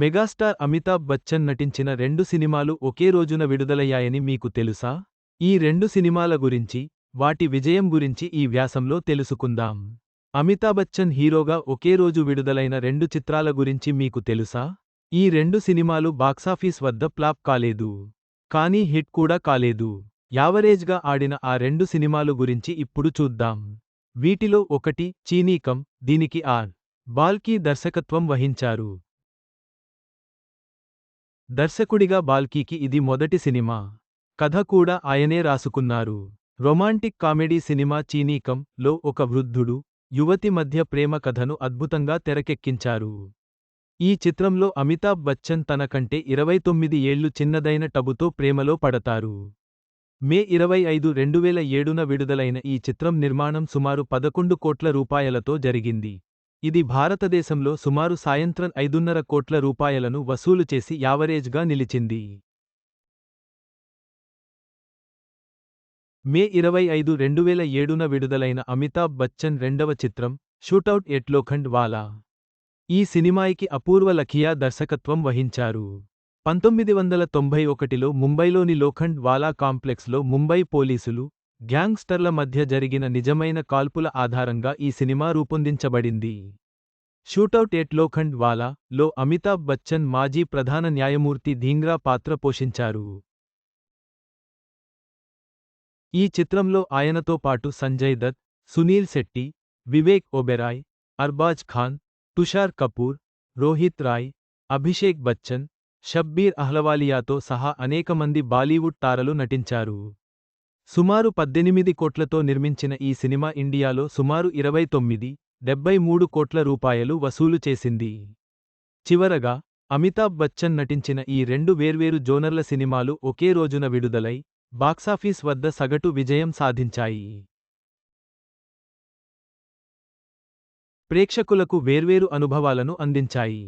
Megastar Amitabh Bachchan నటించిన రెండు సినిమాలు ఒకే రోజున విడుదలయ్యాయని మీకు తెలుసా? ఈ రెండు సినిమాల గురించి వాటి విజయం గురించి ఈ వ్యాసంలో తెలుసుకుందాం. అమితాబచ్చన్ హీరోగా ఒకే రోజు విడుదలైన రెండు చిత్రాల గురించి మీకు తెలుసా? ఈ రెండు సినిమాలు బాక్సాఫీస్ వద్ద ప్లాప్ కాలేదు. కానీ హిట్ కూడా కాలేదు. యావరేజ్గా ఆడిన ఆ రెండు సినిమాలు గురించి ఇప్పుడు చూద్దాం. వీటిలో ఒకటి చీనీకం దీనికి ఆర్. బాల్కీ దర్శకత్వం వహించారు. దర్శకుడిగా బాల్కీకి ఇది మొదటి సినిమా. కథ కూడా ఆయనే రాసుకున్నారు. రొమాంటిక్ కామెడీ సినిమా చీనీకం లో ఒక వృద్ధుడు యువతి మధ్య ప్రేమ కథను అద్భుతంగా తెరకెక్కించారు. ఈ చిత్రంలో అమితాబ్ బచ్చన్ తన కంటే ఇరవై తొమ్మిది ఏళ్ళు చిన్నదైన టబుతో ప్రేమలో పడతారు. మే ఇరవై ఐదు రెండువేల ఏడున విడుదలైన ఈ చిత్రం నిర్మాణం సుమారు పదకొండు కోట్ల రూపాయలతో జరిగింది. ఇది భారతదేశంలో సుమారు సాయంత్రం ఐదున్నర కోట్ల రూపాయలను వసూలు చేసి యావరేజ్గా నిలిచింది. మే ఇరవై ఐదు రెండు వేల ఏడున విడుదలైన అమితాబ్ బచ్చన్ రెండవ చిత్రం షూటౌట్ ఎట్ లోఖండ్ వాలా. ఈ సినిమాయికి అపూర్వ లఖియా దర్శకత్వం వహించారు. పంతొమ్మిది వందల తొంభై ఒకటిలో ముంబైలోని లోఖండ్ వాలా కాంప్లెక్స్లో ముంబై పోలీసులు గ్యాంగ్స్టర్ల మధ్య జరిగిన నిజమైన కాల్పుల ఆధారంగా ఈ సినిమా రూపొందించబడింది. షూటౌట్ ఎట్ లోఖండ్ వాలా లో అమితాబ్ బచ్చన్ మాజీ ప్రధాన న్యాయమూర్తి ధీంగ్రా పాత్ర పోషించారు. ఈ చిత్రంలో ఆయనతో పాటు సంజయ్ దత్ సునీల్ శెట్టి వివేక్ ఒబెరాయ్ అర్బాజ్ ఖాన్ తుషార్ కపూర్ రోహిత్ రాయ్ అభిషేక్ బచ్చన్ షబ్బీర్ అహ్లవాలియాతో సహా అనేక మంది బాలీవుడ్ తారలు నటించారు. సుమారు పద్దెనిమిది కోట్లతో నిర్మించిన ఈ సినిమా ఇండియాలో సుమారు ఇరవై తొమ్మిది డెబ్బై మూడు కోట్ల రూపాయలు వసూలు చేసింది. చివరగా అమితాబ్ బచ్చన్ నటించిన ఈ రెండు వేర్వేరు జోనర్ల సినిమాలు ఒకే రోజున విడుదలై బాక్సాఫీస్ వద్ద సగటు విజయం సాధించాయి. ప్రేక్షకులకు వేర్వేరు అనుభవాలను అందించాయి.